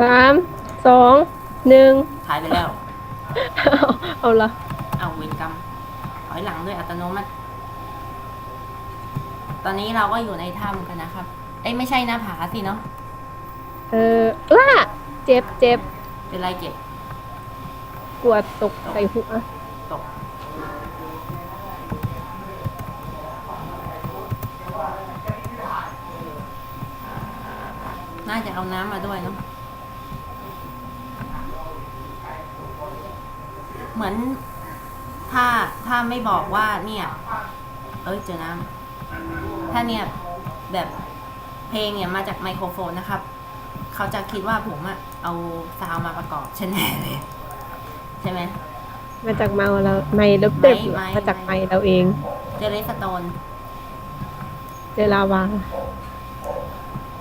สามสองหนึ่งถ่ายไปแล้ว เอาเอาละเอาเวรกรรมถอยหลังด้วยอัตโนมัติ ตอนนี้เราก็อยู่ในถ้ำกันนะครับ เอ้ยไม่ใช่หน้าผาสิเนาะ เออล่าเจ็บเจ็บเป็นไรเจ็บ กลัวตกใส่หัวตก น่าจะเอาน้ำมาด้วยเนาะ เหมือนถ้าถ้าไม่บอกว่าเนี่ย เอ้ยเจอน้ำถ้าเนี่ยแบบเพลงเนี่ยมาจากไมโครโฟนนะครับ เขาจะคิดว่าผมอะเอาซาวด์มาประกอบใช่แน่เลย ใช่ไหมมาจากเมาเราไม่ลบเต็มไม้ไม้มาจากไม่เราเอง เจอเลสโตน เจอลาวา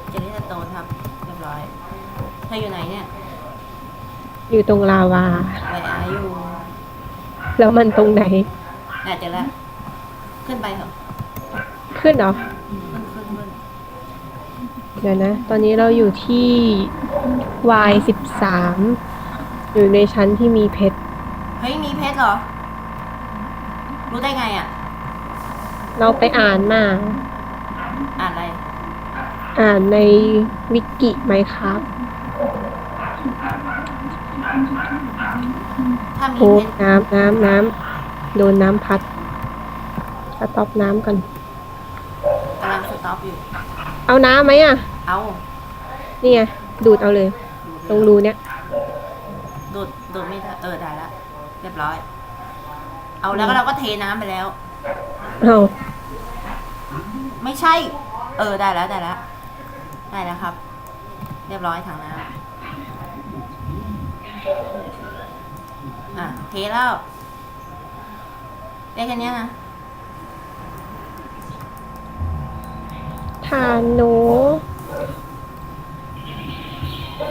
เจอเลสโตนครับเรียบร้อยเธออยู่ไหนเนี่ย อยู่ตรงลาวาไปอายุ แล้วมันตรงไหน น่าเจอแล้วขึ้นไปเถอะขึ้นเหรอขึ้นขึ้นขึ้นเดี๋ยวนะ ตอนนี้เราอยู่ที่ Y สิบสามอยู่ในชั้นที่มีเพชร เฮ้ยมีเพชรเหรอ รู้ได้ไงอะ เราไปอ่านมา อ่านอะไร อ่านในวิกิไหมครับ ถ้ามีโอ้เพชรน้ำน้ำน้ำโดนน้ำพัดสต็อปน้ำก่อนกำลังสต็อปอยู่ เอาน้ำไหมอะ เอานี่ไงดูดเอาเลยตรงรูเนี้ยดูดดูดไม่ได้เออได้ละเรียบร้อย เอาแล้วก็เราก็เทน้ำไปแล้ว เอาไม่ใช่ เออได้แล้วได้แล้วได้แล้วครับ เรียบร้อยถังน้ำอะ เทแล้วได้แค่เนี้ยนะทานหนู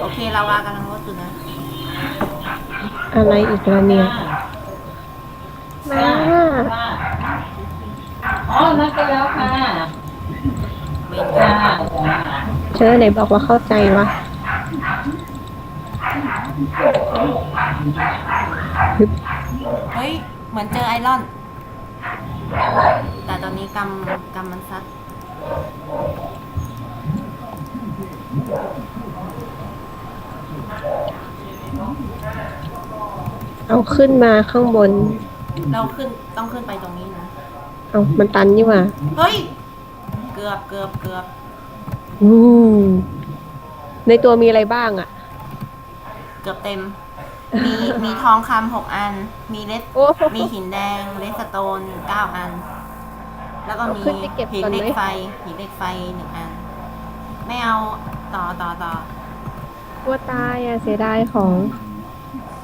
โอเคลาวากำลังลดอยู่นะอะไรอีกแล้วเนี่ย มา อ๋อนัดกันแล้วค่ะเวรกรค่ะรมเชอไหนบอกว่าเข้าใจวะฮึบ เฮ้ย เหมือนเจอไอรอน แต่ตอนนี้กำกำมันซัดเอาขึ้นมาข้างบน เราขึ้นต้องขึ้นไปตรงนี้นะ เอามันตันนี่หว่า เฮ้ย เกือบเกือบเกือบอู้ในตัวมีอะไรบ้างอะเกือบเต็ม มีมีทองคำหกอัน มีเลสโอ้โหมีหินแดงเลสโตนเก้าอัน แล้วก็มีเอาขึ้นไปเก็บหินก่อนไหมเหล็กไฟหินเหล็กไฟหนึ่งอัน ไม่เอาต่อต่อต่อกลัวตายอะเสียดายของ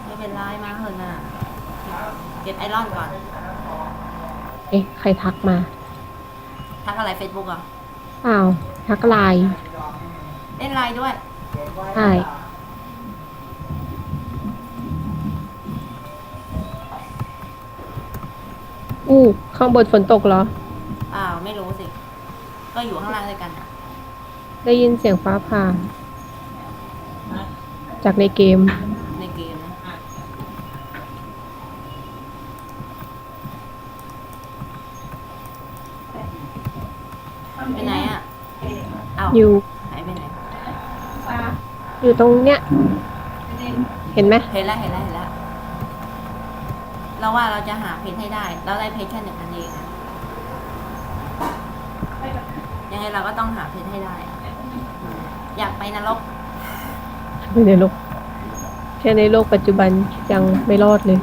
ไม่เป็นไรมาเถอะน่ะเก็บไอรอนก่อนเอ๊ะ ใครทักมาทักอะไรเฟซบุ๊กอะอ้าวทักไลน์เล่นไลน์ด้วย ใช่ อู้ข้างบนฝนตกเหรอ อ้าวไม่รู้สิ ก็อยู่ข้างล่างด้วยกันอะได้ยินเสียงฟ้าผ่า จากในเกม ในเกมนะไปไหนอะเอาอยู่หายไปไหนอยู่ตรงเนี้ย เห็นไหมเห็นแล้วเห็นแล้วเห็นแล้ว เราว่าเราจะหาเพชรให้ได้ เราได้เพชรแค่หนึ่งอันเองอะยังไงเราก็ต้องหาเพชรให้ได้อะอยากไปนรก ไม่ในโลกแค่ในโลกปัจจุบันยังไม่รอดเลย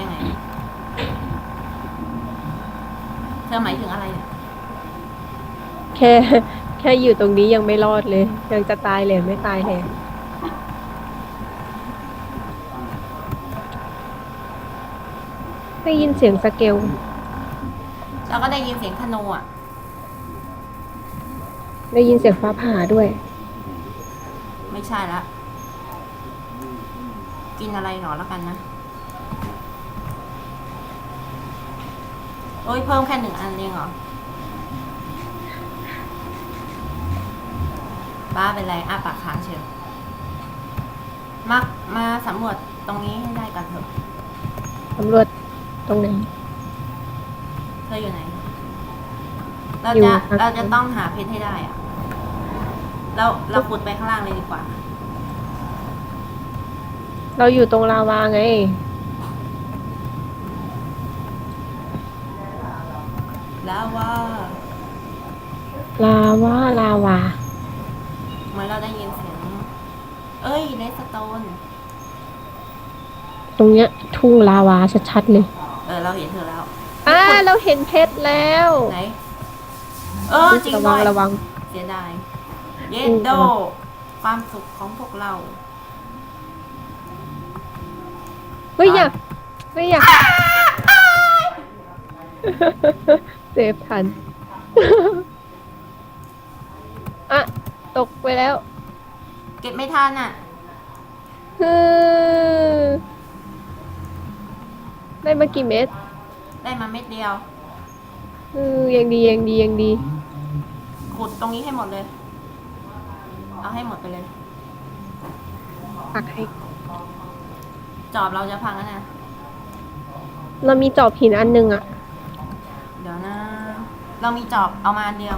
ยังไง เธอหมายถึงอะไรเนี่ยแค่ แค่อยู่ตรงนี้ยังไม่รอดเลย ยังจะตายเลยไม่ตายเล ได้ยินเสียงสเกลเราก็ได้ยินเสียงธนูอะ ได้ยินเสียงฟ้าผ่าด้วย ไม่ใช่ละ กินอะไรหนอแล้วกันนะโอ้ยเพิ่มแค่หนึ่งอันเองเหรอ บ้าเป็นไรอ้าปากค้างเชียวมามาสำรวจตรงนี้ให้ได้กันเถอะสำรวจ ตรงไหน เธออยู่ไหน เราอยู่จะครับ เราจะต้องหาเพชรให้ได้อะเราเราขุดไปข้างล่างเลยดีกว่า เราอยู่ตรงลาวาไง แล้วว่าลาวาลาวา เหมือนเราได้ยินเสียง เอ้ยเลสโตน ตรงเนี้ยทุ่งลาวาชัดๆเลย เออเราเห็นเธอแล้วอ่าเราเห็นเพชรแล้วไหนเออจริงระด้วัวงยระวัง เสียดายเยอืนมโดความสุขของพวกเรา เฮ้ยอยากเฮ้ยอยากเซฟทัน อะ ตกไปแล้ว เก็บไม่ทันอะฮึ ได้มากี่เม็ดได้มาเม็ดเดียวฮึยังดียังดียังดี ขุดตรงนี้ให้หมดเลย เอาให้หมดไปเลย ปักให้ จอบเราจะพังแล้วนะ เรามีจอบหินอันหนึงอะเดี๋ยวนะ เรามีจอบเอามาอันเดียว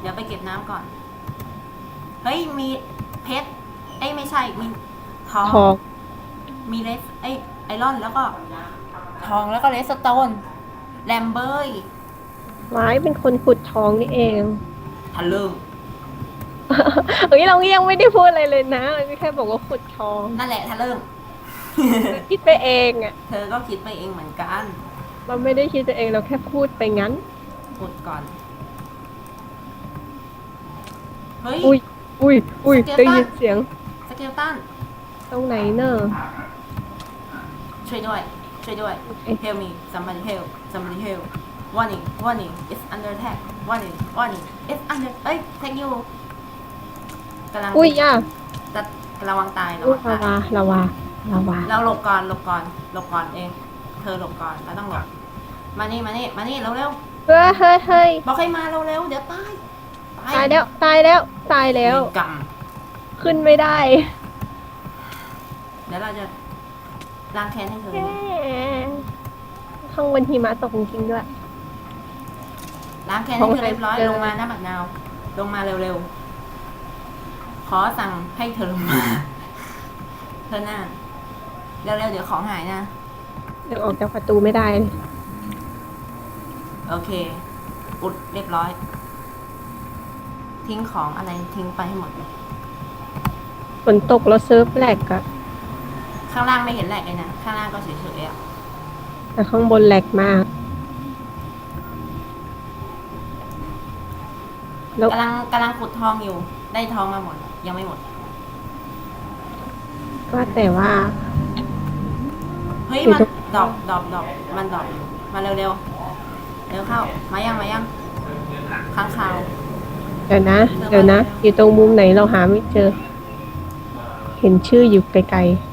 เดี๋ยวไปเก็บน้ำก่อน เฮ้ย มีเพชร เอ้ยไม่ใช่ มีทอง ทอง มีเลสเอ้ย ไอรอนแล้วก็ ทองแล้วก็เลสโตนแลมเบอร์ไม้เป็นคนขุดทองนี่เอง ทะลึ่งเฮ้ยเรายังไม่ได้พูดอะไรเลยนะเราแค่บอกว่าขุดทอง นั่นแหละทะลึ่งคิดไปเองอะเธอก็คิดไปเองเหมือนกัน เราไม่ได้คิดไปเองเราแค่พูดไปงั้นขุดก่อน เฮ้ย อุ้ยอุ้ยอุ้ยสเกลตัน ได้ยินเสียงสเกลตันตรงไหนเนอะ ช่วยด้วย ช่วยด้วยเอ๊ะ help me somebody help somebody help warning warning it's under attack warning warning it's under เอ้ย take you กำลังอุ้ยย่าจะระวังตายระอุ้วัยงลาตายวาลาวาลาวาเราหลบก่อนหลบก่อนหลบก่อนเอง เธอหลบก่อนเราต้องหลบมานี่มานี่มานี่เร็วเร็วเฮ้ยเฮ้ยเฮ้ยๆบอกให้มาเร็วเร็วๆเดี๋ยวตายตายแล้วตายแล้วตายแล้ว มีกรรม ขึ้นไม่ได้ เดี๋ยวเราจะ ล้างแค้นให้เธอแหมข้างบนหิมะตกจริงๆด้วย ล้างแค้นให้เธอเรียบร้อยเจอลงมาหน้าบักนาว ลงมาเร็วๆ ขอสั่งให้เธอลงมา เธอหน้าเร็วๆเดี๋ยวของหายนะเดี๋ยวออกจากประตูไม่ได้เลยโอเค อุดเรียบร้อย ทิ้งของอะไรทิ้งไปให้หมดเลยฝนตกแล้วเซิร์ฟแหลกอะ ข้างล่างไม่เห็นแหลกเลยนะ ข้างล่างก็เฉยๆอะ แต่ข้างบนแหลกมาก แล้วกำลังกำลังขุดทองอยู่ ได้ทองมาหมด ยังไม่หมด ว่าแต่ว่า เฮ้ยอยู่มันตรงดอกดอกดอกมันดอกอยู่มาเร็วๆ เร็วเข้า มายังมายังค้างคาว เดี๋ยวนะ เดี๋ยวนะ อยู่ตรงมุมไหนเราหาไม่เจอ เห็นชื่ออยู่ไกลๆ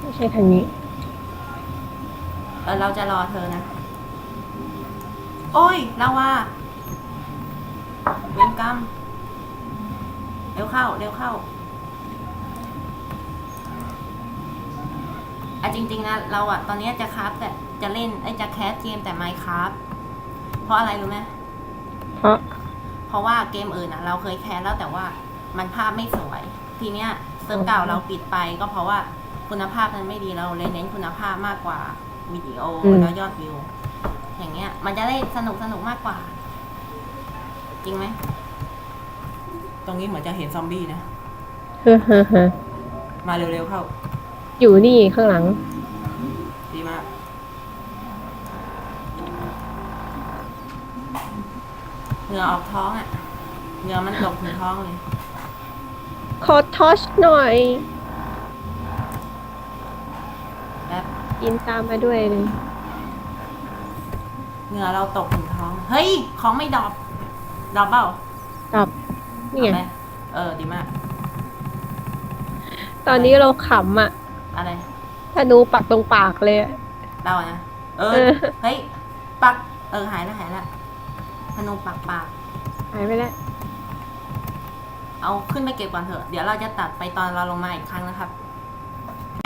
ไม่ใช่ ทางนี้ เออเราจะรอเธอนะ โอ้ยเราว่าเวรกรรมเร็วเข้า เร็วเข้าอะจริง ๆ นะ เราอะตอนนี้จะคราฟแต่จะเล่นไอ้ยจะแคสเกมแต่ไมค์คราฟเพราะอะไรรู้ไหมเพราะเพราะว่าเกมอื่นอะเราเคยแคสแล้วแต่ว่ามันภาพไม่สวย ทีเนี้ยเซิร์ฟเก่าเราปิดไปก็เพราะว่า คุณภาพมันไม่ดีเราเลยเน้นคุณภาพมากกว่าวิดีโอแล้วยอดวิว อย่างเงี้ย มันจะได้สนุกสนุกมากกว่า จริงไหมตรงนี้เหมือนจะเห็นซอมบี้นะเฮ้อเฮ้อเฮ้อมาเร็วๆเข้า อยู่นี่ข้างหลัง ดีมากเหงื่อออกท้องอะ่ะเหงื่อมันตกถึงท้องเลย ขอทอชหน่อย แบบ กินตามมาด้วยเลย เหงื่อเราตกถึงท้อง เฮ้ย ของไม่ดรอปดรอปเปล่าตอบนี่ไง เอาปเออ ดีมาก ตอนนี้เราขำอะอะไร ธนูปักตรงปากเลยอะ เราอะนะเอเอออ เฮ้ย ปัก เออ หายแล้วหายแล้วธนูปักปาก หายไปแล้ว เอาขึ้นไปเก็บก่อนเถอะ เดี๋ยวเราจะตัดไปตอนเราลงมาอีกครั้งนะครับ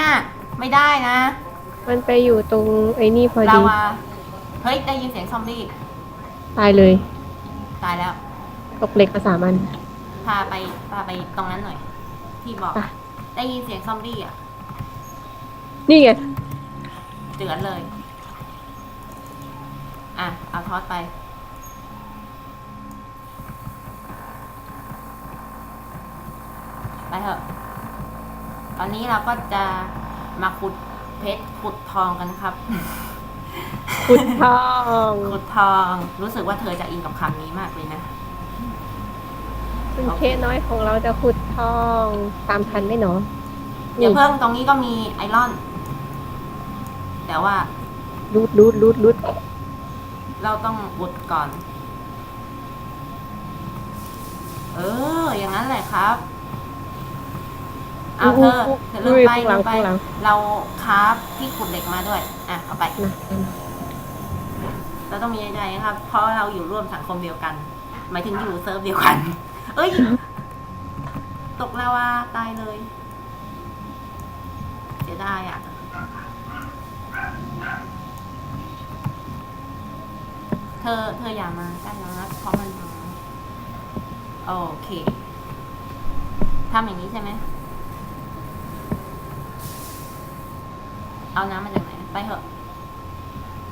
อะไม่ได้นะ มันไปอยู่ตรงไอ้นี่พอลาดีวาเฮ้ย ได้ยินเสียงซอมบี้ ตายเลย ตายแล้ว ตกเหล็กมาสามัน พาไป พาไปตรงนั้นหน่อย ที่บอกไปได้ยินเสียงซอมบี้อะนี่ไงเดือดเลย อะ เอาทอดไป ไปเถอะ ตอนนี้เราก็จะมาขุด เพชรขุดทองกันนะครับ ขุดทอง ขุดทอง รู้สึกว่าเธอจะอินกับคำนี้มากเลยนะ คุณเคสน้อยของเราจะขุดทองตามทันไหมเนาะอย่าเพิ่งตรงนี้ก็มีไอรอน แต่ว่ารูดรูดรูดรูดเราต้องอุดก่อน เออ อย่างนั้นแหละครับ เอาเธอเธอลงไปข้างหลลังงไปข้างหลังเราคราฟที่ขุดเหล็กมาด้วย อะ เอาไปนะเราต้องมีใจนะครับ เพราะเราอยู่ร่วมสังคมเดียวกัน หมายถึงอยู่เซิร์ฟเดียวกัน เอ้ย ตกลาวาตายเลยเสียดายอะเธอ เธออย่ามาใกล้แล้วนะเพราะมันพังโอเคทำอย่างนี้ใช่ไหม เอาน้ำมาจากไหนไปเถอะ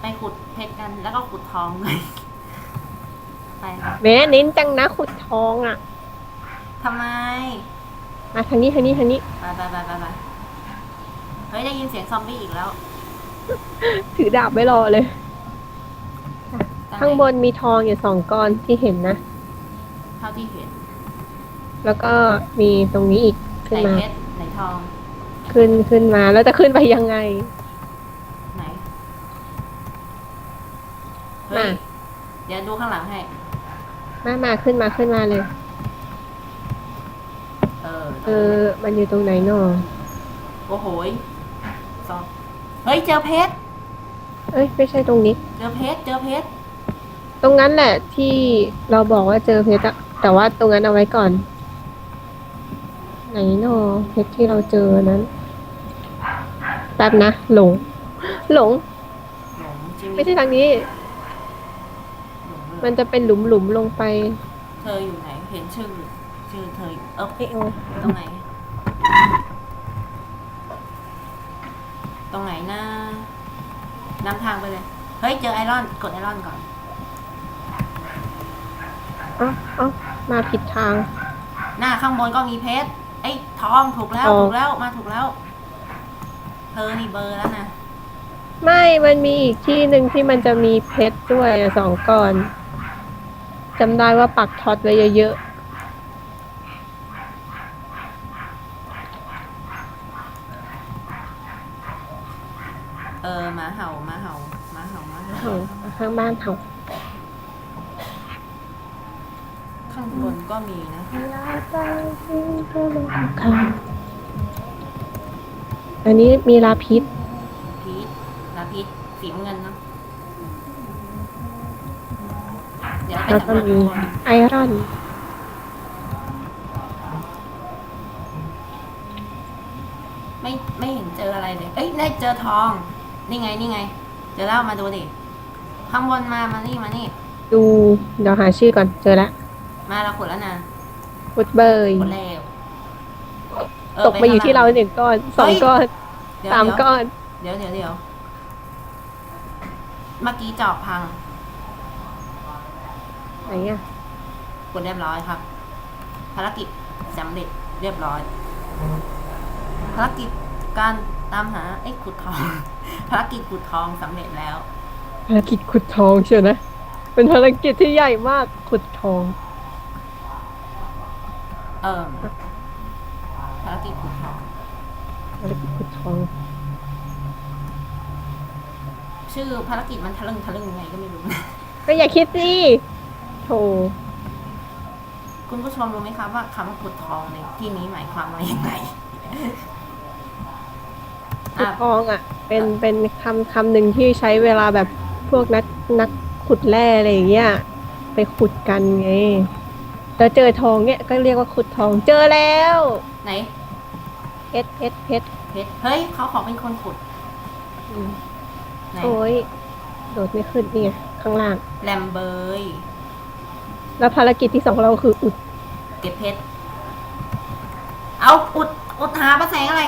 ไปขุดเพชรกันแล้วก็ขุดทองเลยไปค่ะแหม่เน้นจังนะขุดทองอะ ทำไม มาทางนี้ทางนี้ทางนี้ ไปไปไปไปไปเฮ้ยได้ยินเสียงซอมบี้อีกแล้วถือดาบไว้รอเลย ข้างบนมีทองอยู่สองก้อนที่เห็นนะ เท่าที่เห็นแล้วก็มีตรงนี้อีกขึ้ไหนนมา เพชรไหนทอง ขึ้นขึ้นมาแล้วจะขึ้นไปยังไง ไหน เฮ้ย มา เดี๋ยวดูข้างหลังให้ มามาขึ้นมาขึ้นมาเลย เออเออ มันอยู่ตรงไหนเนาะโอ้โหยสองเฮ้ย เจอเพชร เอ้ยไม่ใช่ตรงนี้ เจอเพชร เจอเพชร ตรงนั้นแหละที่เราบอกว่าเจอเพชรอะแต่ว่าตรงนั้นเอาไว้ก่อน ไหนเนาะเพชรที่เราเจอนั้น แป๊บนะ หลง หลง หลงจริงไม่ใช่ทางนี้ หลงเลมันยจะเป็นหลุมหลุมๆลงไป เธออยู่ไหน เห็นชื่อชื่อเธอเออไม่เอาตรงไหน ตรงไหนนะนำทางไปเลย เฮ้ย เจอไอรอน กดไอรอนก่อน เอ้าเอ้ามาผิดทาง หน้าข้างบนก็มีเพชรไอ้ยทองถูกแล้วทองถูกแล้ว มาถูกแล้วเธอนี่เบอร์แล้วนะไม่ มันมีอีกที่หนึ่งที่มันจะมีเพชรด้วยอะสองก้อนจำได้ว่าปักท็อตไว้เยอะเออหมาเห่าหมาเห่าหมาเห่าหมาๆเห่าเขาข้างบ้านเขาข้างบนก็มีนะ อันนี้มีลาพิษพีชลาพิษสีน้ำเงินเนาะเดี๋ยวไปแล้วสำก็รวจมีดูไอรอน ไม่ไม่เห็นเจออะไรเลย เอ้ยได้เจอทอง นี่ไงนี่ไง เจอแล้วมาดูดิ ข้างบนมามานี่มานี่ ดูเดี๋ยวหาชื่อก่อนเจอแล้วมาเราขุดแล้วนะ ฟุตเบอร์ขุดแล้วเตกมาอยู่ที่เราไปหนึ่งก้อนสองก้อนเดี๋ยวสามเดี๋ยวก้อน เดี๋ยวเดี๋ยวเดี๋ยวเมื่อกี้จอบพังไหนอะกดเรียบร้อยครับ ภารกิจสำเร็จเรียบร้อย ภารกิจการตามหาไอ้ขุดทอง ภารกิจขุดทองสำเร็จแล้ว ภารกิจขุดทองเชียวนะ เป็นภารกิจที่ใหญ่มากขุดทอง เออภารกิจขุดทอง ภารกิจขุดทอง ชื่อภารกิจมันทะลึ่งทะลึ่งยังไงก็ไม่รู้ ก็อย่าคิดสิโถคุณผู้ชมรู้ไหมครับว่าคำว่าขุดทองในที่นี้หมายความว่ายังไงขุอะดทองอะ เป็นเป็นคำคำหนึ่งที่ใช้เวลาแบบพวกนักนักขุดแร่อะไรอย่างเงี้ยไปไปขุดกันไงแล้วเจอทองเนี่ยก็เรียกว่าขุดทองเจอแล้ว ไหน เพชรเพชรเพชรเพชรเฮ้ยเขาขอเป็นคนขุดอืมไหนโอ้ยโดดไม่ขึ้นนี่ไงข้างล่าง แลมเบยแล้วภารกิจที่สองของเราคืออุดเก็บเพชรเอาอุดอุดหาประแสงอะไร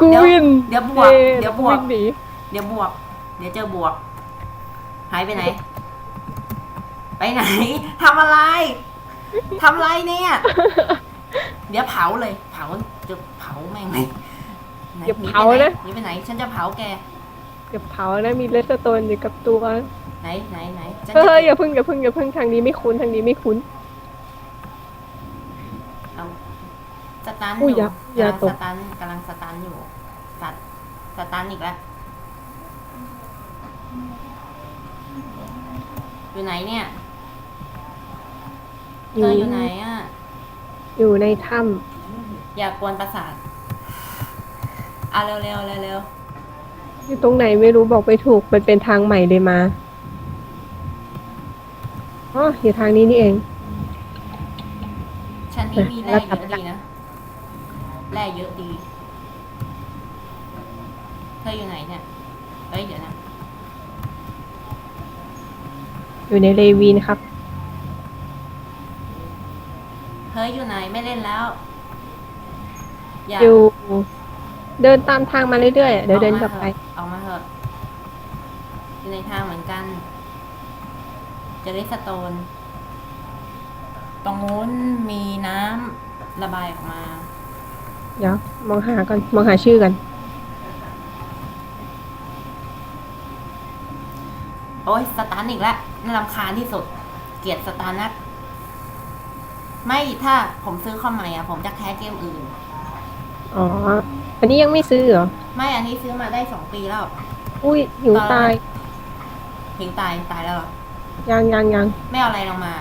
กูวินเดี๋ยวบวกย้เดี๋ยวบวก งหนีเดี๋ยวบวก เดี๋ยวเจอบวก หายไปไหน ไปไหน ทำอะไร ทำอะไรเนี่ย เดี๋ยวเผาเลย เผาจะเผา แม่งเลยไหนอย่าหเผาไปไหนะ หนีไปไหน ฉันจะเผาแกอย่าเผานะมีเลสโตนอยู่กับตัวไหนไหนไหนฉันเฮ้จะยอย่าพึ่งอย่าพึ่งอย่าพึ่งทางนี้ไม่คุ้นทางนี้ไม่คุ้น เอาสตันอุ้อยยู่อย่าอย่ากำลังตสกตันกำลังสตันอยู่ สัตสตันอีกแล้ว อยู่ไหนเนี่ย เธออยู่ไหนอะ อยู่ในถ้อย่ากวนประสาท อะเร็วเร็วเร็วเร็วำอยู่ตรงไหนไม่รู้บอกไปถูกมันเป็นทางใหม่เลยมาอ๋ออยู่ทางนี้นี่เอง ชั้นนี้มีแร่เยอะดีนะแร่เยอะดี เธออยู่ไหนเนี่ยเอ้ยเดี๋ยวนะ อยู่ในเลวีนะครับ เฮ้ยอยู่ไหนไม่เล่นแล้ว อย่าอยู่ เดินตามทางมาเรื่อยๆเดี๋ยวเดินกลับไปออกมาเถอะอยู่ในทางเหมือนกัน จะได้สโตน ตรงนู้นมีน้ำระบายออกมา เดี๋ยว มองหาก่อนมองหาชื่อกัน โอ้ยสตาร์ทอีกแล้วน่ารำคาญที่สุด เกลียดสตาร์นักไม่ถ้าผมซื้อคอมใหม่อะผมจะแคสเกมอื่น อ๋อ อันนี้ยังไม่ซื้อเหรอ ไม่อันนี้ซื้อมาได้สองปีแล้วอุ้ยหิวตายถึงตายตายแล้วเหรอยังยังยังไม่เอาอะไรลงมา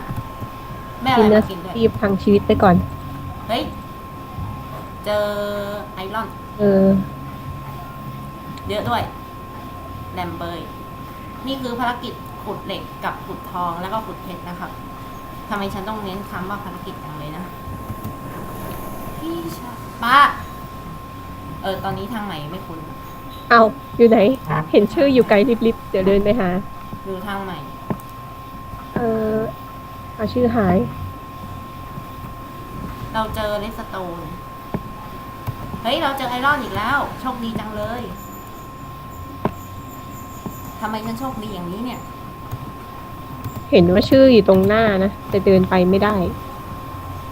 ไม่เอากิอะนไรเนื้อมากินด้วยรีบทางชีวิตไปก่อน เฮ้ย เจอไอรอน เออ เยอะด้วยแลมเบยนี่คือภารกิจขุดเหล็กกับขุดทองแล้วก็ขุดเพชรนะครับทำไมฉันต้องเน้นคำว่าภารกิจอย่างเลยนะพี่ชาป้า เออตอนนี้ทางไหนไม่คุ้นเอาอยู่ไหน เห็นชื่ออยู่ไกลลิบๆเดี๋ยวเดินไปหา ดูทางใหม่เออเอาชื่อหาย เราเจอเลสโตนเฮ้ยเราเจอไอรอนอีกแล้ว โชคดีจังเลยทำไมฉันโชคดีอย่างนี้เนี่ย เห็นว่าชื่ออยู่ตรงหน้านะแต่เดินไปไม่ได้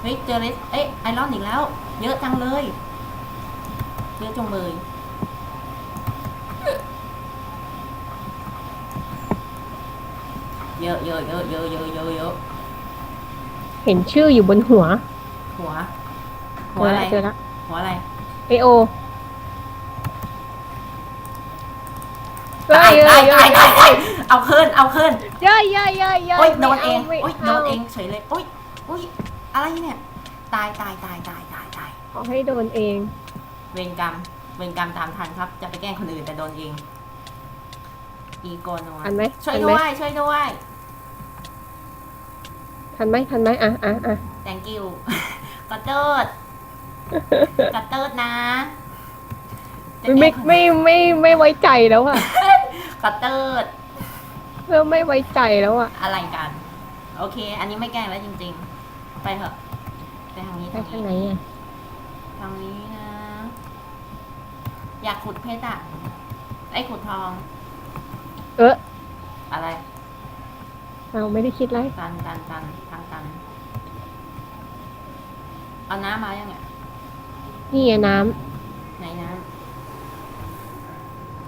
เฮ้ยเจอเลสเอ้ยไอรอนอีกแล้ว เยอะจังเลย เยอะจงเลยเยอะเยอะเยอะเยอะเยอะเยอะเยอะเห็นชื่ออยู่บนหัว หัวเจหัวออะไรละเจอละหัวอะไรไอโอตายตายตายตายตายเอาขึ้นเอาขึ้นเย้ยเย้ยเย้ยเย้ยโอ๊ยโดนเองไม่โอ๊ยาโดนเองเฉยเลยโอ๊ยโอ๊ยอะไรเนี่ย ตายตายตายตายตายตายขอให้โดนเอง เวรกรรม เวรกรรมตามทันครับ จะไปแกล้งคนอื่นแต่โดนเอง อีโกนัวทันไหมช่วยทันด้ไหมวย ช่วยด้วย ทันไหมทันไหมอะอะอะ thank you กระเติดกระเติดนะจะแกล้ไม่งคนไม่ไม่ไม่ไว้ใจแล้วอะกระเติด เริ่มไม่ไว้ใจแล้วอะอะไรกัน โอเค อันนี้ไม่แกล้งแล้วจริง ๆ ไปเถอะไปทางนี้ไปทางทางนี้ไหนอะทางนี้นะ อยากขุดเพชรอะไอ้ขุดทอง เอออะไรเราไม่ได้คิดไรตันตันตันทางตันเอาน้ำมายังไงนี่ไงน้ไหนน้ำ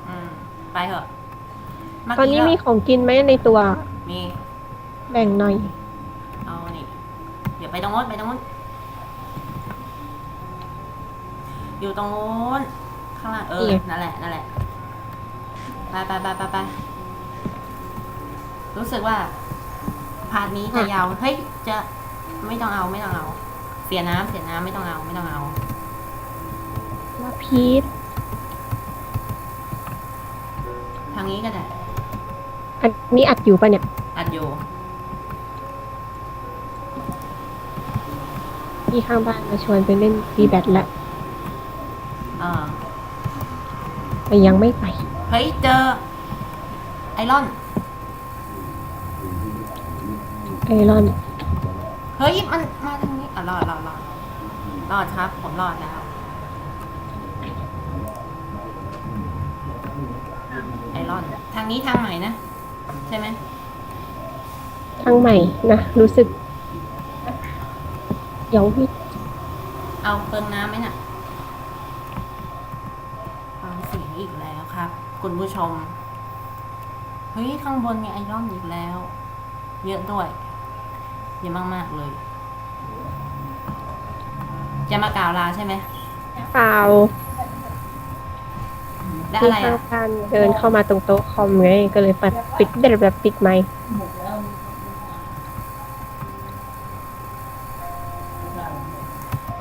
อืมไปเถอะเมื่ำตอนนี้เรามีของกินไหมในตัว มี แบ่งหน่อย เอานี่ เดี๋ยวไปตรงโน้นไปตรงโน้นอยู่ตรงโน้น ข้างล่างเออ นั่นแหละ นั่นแหละ ไปไปไปไปไปรู้สึกว่า พาร์ทนี้จะยาว เฮ้ย จะไม่ต้องเอาไม่ต้องเอา เสียน้ำเสียน้ำไม่ต้องเอาไม่ต้องเอามาพีททางนี้ก็ได้ อันนี้อัดอยู่ปะเนี่ย อัดอยู่พี่ข้างบ้านมาชวนไปเล่นดีแบดล้ว แต่ยังไม่ไป เฮ้ยเจอ ไอรอน ไอรอน เฮ้ยมันมาทางนี้อะรอดรอดรอดรอดครับ ผมรอดแล้ว ไอรอน ทางนี้ทางใหม่นะ ใช่ไหมทางใหม่นะ รู้สึกเดี๋ยวพี่เอาเปิงน้ำไหมน่ะฟังเสียงอีก แล้วครับ คุณผู้ชม เฮ้ย ข้างบนมีไอรอนอีกแล้ว เยอะด้วย เยอะมาก ๆ เลย จะมากล่าวลาใช่ไหมเปล่าและพี่อะไรข้างอะบ้านเดินเข้ามาตรงโต๊ะคอมไง ก็เลยแบบปิดแบบแบบปิดไมค์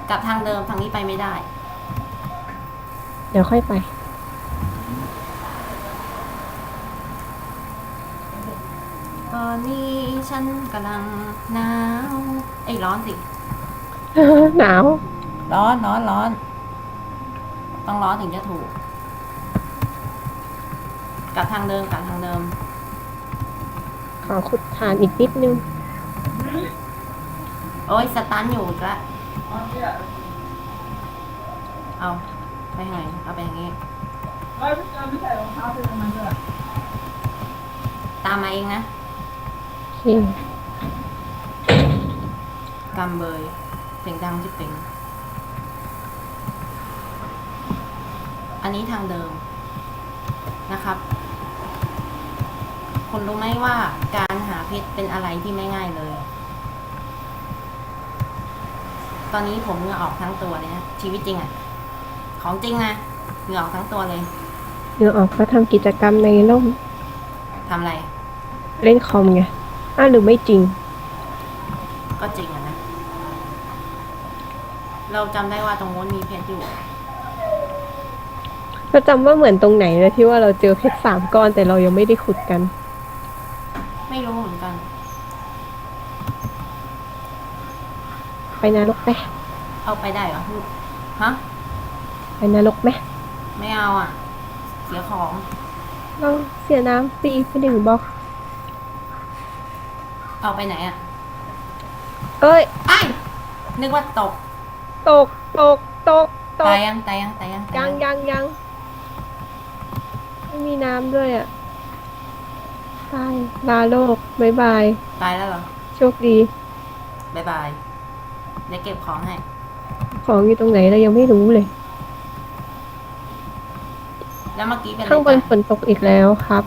กลับทางเดิมทางนี้ไปไม่ได้ เดี๋ยวค่อยไป ตอนนี้ ฉันกำลังหนาวเอ้ยร้อนสิ หนาว ร้อนร้อนร้อน ต้องร้อนถึงจะถูก กลับทางเดิมกลับทางเดิม ขอขุดฐานอีกนิดนึง โอ้ยสตันอยู่อีกแล้วเอาไปไงเอาไปอย่างงี้ ตามมาเองนะโอ เคกำเบยเสียงดังจิบเป็นอันนี้ทางเดิมนะครับ คุณรู้ไหมว่าการหาเพชรเป็นอะไรที่ไม่ง่ายเลย ตอนนี้ผมเหงื่อออกทั้งตัวเลยนะชีวิตจริงอะของจริงนะเหงื่อออกทั้งตัวเลยเดี๋ยวออกก็ทำกิจกรรมในร่มทำอะไร เล่นคอมไง อ้าวหรือไม่จริง ก็จริงอะนะ เราจำได้ว่าตรงนู้นมีเพชรอยู่เราจำว่าเหมือนตรงไหนเลยที่ว่าเราเจอเพชรสามก้อนแต่เรายังไม่ได้ขุดกัน ไม่รู้เหมือนกัน ไปนรกไหมเอาไปได้เหรอฮะ ไปนรกไหมไม่เอาอะ เสียของ เราเสียน้ำฟรีไปหนึ่งบล็อก เอาไปไหนอะเอ้ย ไอ้ยนึกว่าตก ตก ตก ตก ตตากยยังตายยังตายยังตายังยังยังไม่มีน้ำด้วยอะ ตาย ลาโลกบายบาย ตายแล้วเหรอโชคดี บายบายเดี๋ยวเก็บของให้ ของอยู่ตรงไหนเรายังไม่รู้เลย แล้วเมื่อกี้เป็นอะไรข้างบนตายฝนตกอีกแล้วครับ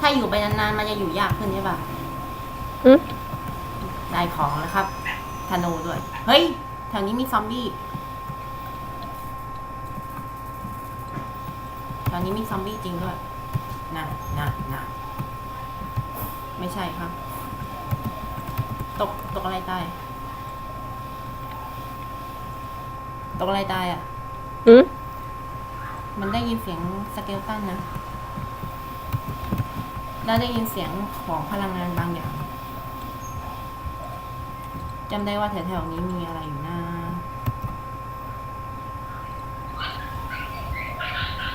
ถ้าอยู่ไปนานๆมันจะอยู่ยากขึ้นใช่ป่ะ อืม ได้ของแล้วครับธนูด้วย เฮ้ย แถวนี้มีซอมบี้ แถวนี้มีซอมบี้จริงด้วยน่ะน่ะน่ะไม่ใช่ครับ ตก ตกอะไรตาย ตกอะไรตายอะ อืม มันได้ยินเสียงสเกลตันนะ แล้วได้ยินเสียงของพลังงานบางอย่าง จำได้ว่าแถวๆนี้มีอะไรอยู่นะ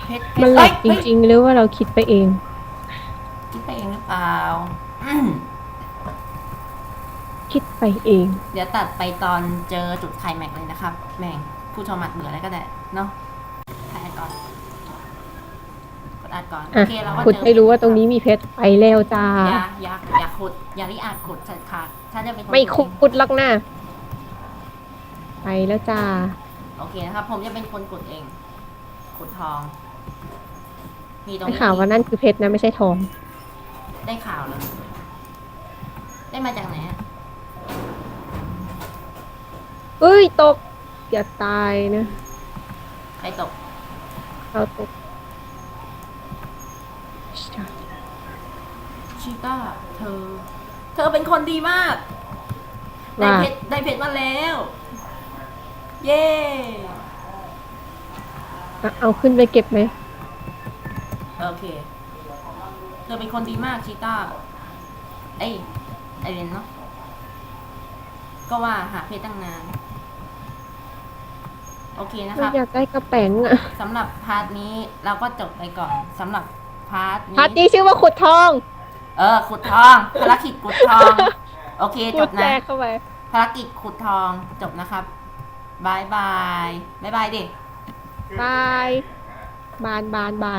เพชรเพชมันรแหลเอ้ยกจเฮ้ยริงๆหรือว่าเราคิดไปเอง คิดไปเองหรือเปล่าอืมคิดไปเอง เดี๋ยวตัดไปตอนเจอจุดไคลแม็กซ์เลยนะครับ แม่งผู้ชมอัดเบื่อแล้วก็ได้เนาะ กดอัดก่อนโออะเคเราก็ขุดเจอให้รู้ว่าตรงนี้มีเพชรไปแล้วจ้า อย่าอย่าอย่าขุดอย่าลิอาจขุดฉันขาดฉันจะเป็นคนไม่เองขุดลักหน้า ไปแล้วจ้า โอเคนะครับผมจะเป็นคนขุดเองขุดทองมีตรงได้นี้ข่าวว่านั่นคือเพชรนะไม่ใช่ทอง ได้ข่าวเลยได้มาจากไหนอะเอ้ยตกอย่าตายนะใครตก เราตก ชิต้าเธอ เธอเป็นคนดีมาก ได้ว่า เพชรได้เพชรมาแล้ว เย้อะเอาขึ้นไปเก็บไหม โอเค เธอเป็นคนดีมากชิต้าเอ้ยไอเรนเนาะก็ว่าหาเพชรตั้งนาน โอเคนะคเรารับ อยากได้กระแป๋งอะสำหรับพาร์ทนี้เราก็จบไปก่อนสำหรับพาร์ทนี้ พาร์ทนี้ชื่อว่าขุดทอง เออ ขุดทอง ภารกิจขุดทอง โอเคจขุดบแจนะ กเข้าไป ภารกิจขุดทองจบนะครับบายบายบายบายดิ บาย บานบานบาน